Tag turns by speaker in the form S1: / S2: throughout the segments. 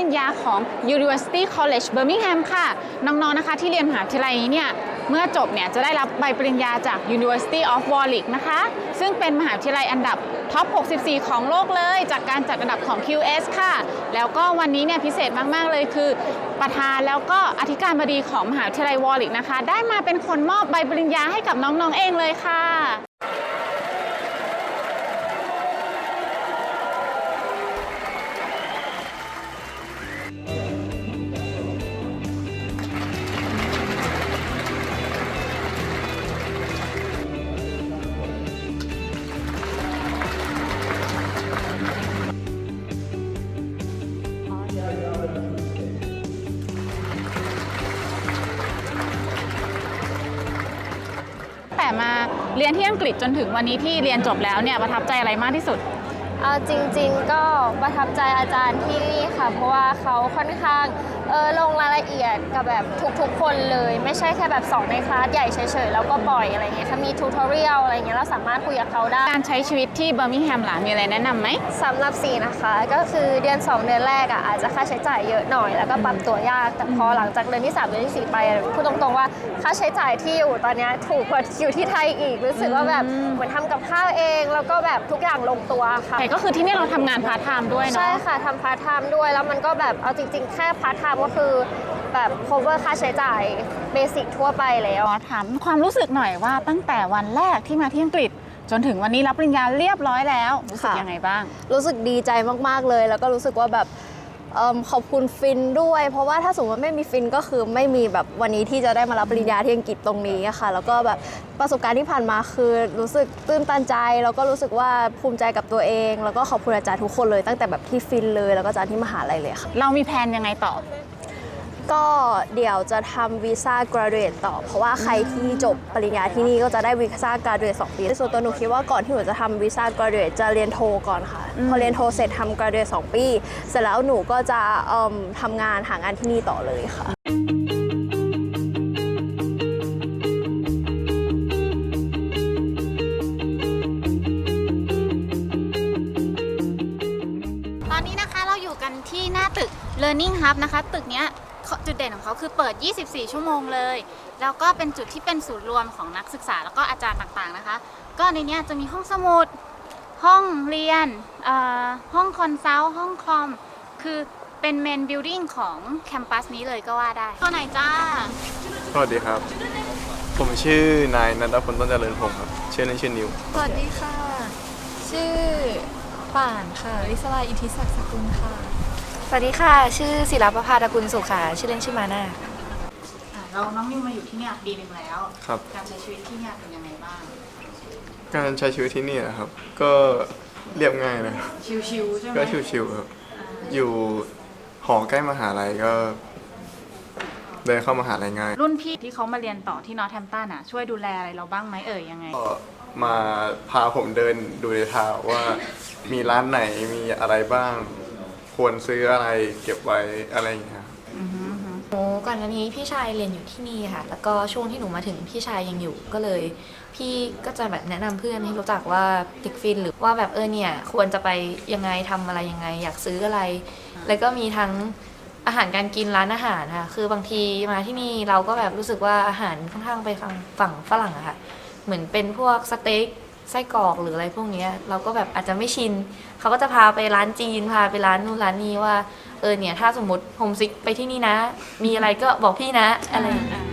S1: ริญญาของ University College Birmingham ค่ะ น้องๆนะคะที่เรียนมหาวิทยาลัยนี้เนี่ยเมื่อจบเนี่ยจะได้รับใบปริญญาจาก University of Warwick นะคะ ซึ่งเป็นมหาวิทยาลัยอันดับท็อป 64 ของโลกเลย จากการจัดอันดับของ QS ค่ะ แล้วก็วันนี้เนี่ยพิเศษมากๆเลยคือประธานแล้วก็อธิการบดีของมหาวิทยาลัยวอร์ลิกนะคะ ได้มาเป็นคนมอบใบปริญญาให้กับน้องๆเองเลยค่ะ แต่มาเรียนที่อังกฤษจนถึงวันนี้ที่เรียนจบแล้วเนี่ยประทับใจอะไรมากที่สุด
S2: เอาจริงๆก็ประทับใจอาจารย์ที่นี่ค่ะ เพราะว่าเขาค่อนข้าง เออลงรายละเอียดกับแบบทุกๆ คนเลย ไม่ใช่แค่แบบสอนในคลาสใหญ่เฉยๆ แล้วก็ปล่อยอะไรเงี้ยถ้ามีทูทอเรียลอะไรเงี้ยเราสามารถคุยกับเขาได้
S1: การใช้ชีวิตที่เบอร์มิงแฮมล่ะมีอะไรแนะนำไหม
S2: สำหรับสีนะคะก็คือเดือน 2 เดือนแรกอะอาจจะค่าใช้จ่ายเยอะหน่อยแล้วก็ปรับตัวยาก แต่พอหลังจากเดือนที่ 3 เดือนที่ 4 ไปอะพูดตรงๆว่าค่าใช้จ่ายที่อยู่ตอนเนี้ยถูกกว่าอยู่ที่ไทยอีกรู้สึกว่าแบบ
S1: อืม
S2: เหมือนทำกับข้าวเอง แล้วก็แบบทุกอย่างลงตัวค่ะ
S1: แต่ก็คือที่นี่เราทำงานพาร์ทไทม์ด้วย
S2: ใช่
S1: เนาะ
S2: ค่ะทำพาร์ทไทม์ด้วยแล้วมันก็แบบเอาจริง ๆ แค่พาร์ทไทม์ก็คือแบบ cover ค่าใช้จ่ายเบสิกทั่วไปแล้ว
S1: ขอถามความรู้สึกหน่อยว่าตั้งแต่วันแรกที่มาที่อังกฤษ จนถึงวันนี้รับปริญญาเรียบร้อยแล้ว รู้สึก
S2: ค่ะ
S1: ยังไงบ้าง
S2: รู้สึกดีใจมาก ๆ เลย แล้วก็รู้สึกว่าแบบเอิ่มขอบคุณฟินด้วย เพราะว่าถ้าสมมติว่าไม่มีฟินก็คือไม่มีแบบวันนี้ที่จะได้มารับปริญญาที่อังกฤษตรงนี้อะค่ะ แล้วก็แบบประสบการณ์ที่ผ่านมาคือรู้สึกตื้นตันใจ แล้วก็รู้สึกว่าภูมิใจกับตัวเอง แล้วก็ขอบคุณอาจารย์ทุกคนเลยตั้งแต่แบบที่ฟินเลย แล้วก็อาจารย์ที่มหาลัยเลยค่ะ
S1: เรามีแผนยังไงต่อ
S2: ก็เดี๋ยวจะทำวีซ่า graduate ต่อ เพราะว่าใครที่จบปริญญาที่นี่ก็จะได้วีซ่า graduate 2ปีส่วนตัวหนูคิดว่าก่อนที่หนูจะทำวีซ่า graduate จะเรียนโทก่อนค่ะ พอเรียนโทเสร็จทำ graduate 2ปี เสร็จแล้วหนูก็จะเอิ่มทำงานหางานที่นี่ต่อเลยค่ะ
S1: ตอนนี้นะคะเราอยู่กันที่หน้าตึก Learning Hub นะคะ ตึกเนี้ย จุดเด่นของเขาคือเปิด 24 ชั่วโมงเลย แล้วก็เป็นจุดที่เป็นศูนย์รวมของนักศึกษาแล้วก็อาจารย์ต่างๆนะคะ ก็ในเนี้ยจะมีห้องสมุด ห้องเรียนเอ่อห้องคอนซัลท์ห้องคอม คือเป็นเมนบิลดิ่งของแคมปัสนี้เลยก็ว่าได้ตัวไหนจ้า
S3: สวัสดีครับ ผมชื่อนายนันทพลต้นเจริญพงศ์ครับ ชื่อเล่นชื่อนิว
S4: สวัสดีค่ะ ชื่อป่านค่ะลิศลาอิทธิศักดิ์สกุลค่ะ
S5: สวัสดีค่ะ ชื่อศิลปภาตระกุลสุขค่ะชื่อเล่นชื่อมาน่า
S1: เราน้องนิวมาอยู่ที่เนี่ยปีหนึ่งแล้ว
S3: ครับ
S1: การใช้ชีวิตที่เนี่ยเป็นยังไงบ้าง
S3: การใช้ชีวิตที่นี่นะครับ ก็เรียบง่ายนะครับ
S1: ชิวๆใช่ไหม
S3: ก็ชิวๆครับอยู่หอใกล้มหาลัยก็เดินเข้ามหาลัยง่าย
S1: รุ่นพี่ที่เขามาเรียนต่อที่นอร์แทมตันอะช่วยดูแลอะไรเราบ้างไหมเอ่ยยังไง
S3: ก็มาพาผมเดินดูในทาวน์ว่ามีร้านไหนมีอะไรบ้าง ควรซื้ออะไรเก็บไว้อะไรอย่างเงี้ยครับ
S5: หนูก่อนหน้านี้พี่ชายเรียนอยู่ที่นี่ค่ะ แล้วก็ช่วงที่หนูมาถึงพี่ชายยังอยู่ก็เลย พี่ก็จะแบบแนะนำเพื่อนให้รู้จักว่าติกฟินหรือว่าแบบเออเนี่ย ควรจะไปยังไงทำอะไรยังไง อยากซื้ออะไร แล้วก็มีทั้งอาหารการกินร้านอาหารค่ะ คือบางทีมาที่นี่เราก็แบบรู้สึกว่าอาหารค่อนข้างไปฝั่งฝั่งฝรั่งอะค่ะ เหมือนเป็นพวกสเต็ก ไส้กรอกหรืออะไรพวกเนี้ยเราก็แบบอาจจะไม่ชินเขาก็จะพาไปร้านจีนพาไปร้านนู่นร้านนี้ว่าเออเนี่ยถ้าสมมติโฮมซิกไปที่นี่นะ มีอะไรก็บอกพี่นะอะไรอย่างเงี้ย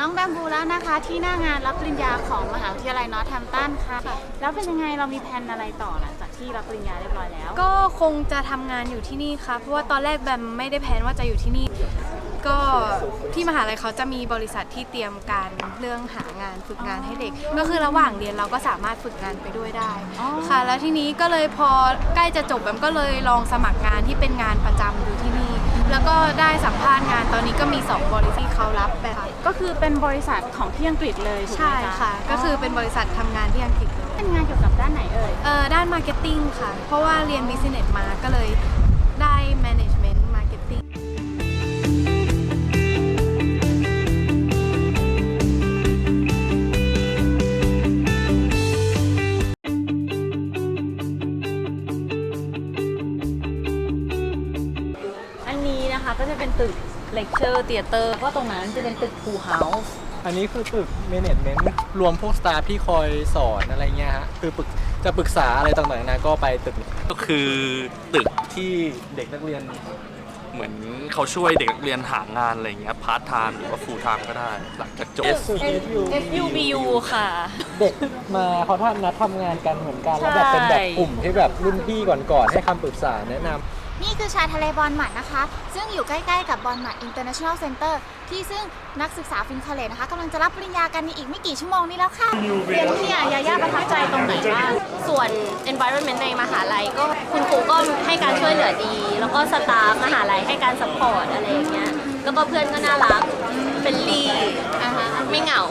S1: น้องแบมบูแล้วนะคะที่หน้างานรับปริญญาของมหาวิทยาลัยนอร์ทแฮมตันค่ะ แล้วเป็นยังไงเรามีแผนอะไรต่อหลังจาก ที่รับปริญญาเรียบร้อยแล้ว
S4: ก็คงจะทำงานอยู่ที่นี่ค่ะ เพราะว่าตอนแรกแบมไม่ได้แพลนว่าจะอยู่ที่นี่ ก็ที่มหาลัยเขาจะมีบริษัทที่เตรียมการเรื่องหางานฝึกงานให้เด็ก ก็คือระหว่างเรียนเราก็สามารถฝึกงานไปด้วยได้
S1: อ๋อ
S4: ค่ะ แล้วทีนี้ก็เลยพอใกล้จะจบแบมก็เลยลองสมัครงานที่เป็นงานประจำอยู่ที่นี่ แล้วก็ได้สัมภาษณ์งานตอนนี้ก็มีสองบริษัทที่เขารับแบบ
S1: ก็คือเป็นบริษัทของที่อังกฤษเลยถูกไหม
S4: ใช่
S1: จ๊
S4: ค่ะ ก็คือเป็นบริษัททำงานที่อังกฤษเลย
S1: เป็นงานเกี่ยวกับด้านไหนเอ่ย
S4: เอ่อด้านมาร์เก็ตติ้งค่ะ เพราะว่าเรียน Business มาก็เลยได้ Management
S6: เลคเชอร์เตียเตอร์ก็ตรงนั้นจะเป็นตึกพูเฮาส์
S7: อันนี้คือตึก management รวมพวกสตาฟที่คอยสอนอะไรเงี้ยฮะคือปรึกจะปรึกษาอะไรต่างๆนะก็ไปตึกนี้
S8: ก็คือตึก
S7: ที่เด็กนักเรียน
S8: เหมือนเขาช่วยเด็กนักเรียนหางานอะไรอย่างเงี้ยพาร์ทไทม์หรือว่าฟูลไทม์ก็ได้ หลังจากจบ
S6: FUBU ค่ะ
S7: เด็กมาเขาทำนัดทำงานกันเหมือนกันแล้วแบบเป็นแบบกลุ่มที่แบบรุ่นพี่ก่อนๆให้คำปรึกษาแนะนำ
S1: นี่คือชายทะเลบอลหมัดนะคะ ซึ่งอยู่ใกล้ๆกับบอลหมัด International Center ที่ซึ่งนักศึกษาฟินคอลเลจนะคะกำลังจะรับปริญญากันในอีกไม่กี่ชั่วโมงนี้แล้วค่ะ
S9: เรียนที่เนี่ยยาย่าประทับใจตรงไหนบ้าง
S10: ส่วน environment ในมหาลัยก็คุณครูก็ให้การช่วยเหลือดี แล้วก็สตาฟมหาลัยให้การสปอร์ตอะไรอย่างเงี้ยแล้วก็เพื่อนก็น่ารักเป็นลี่ไม่เหงา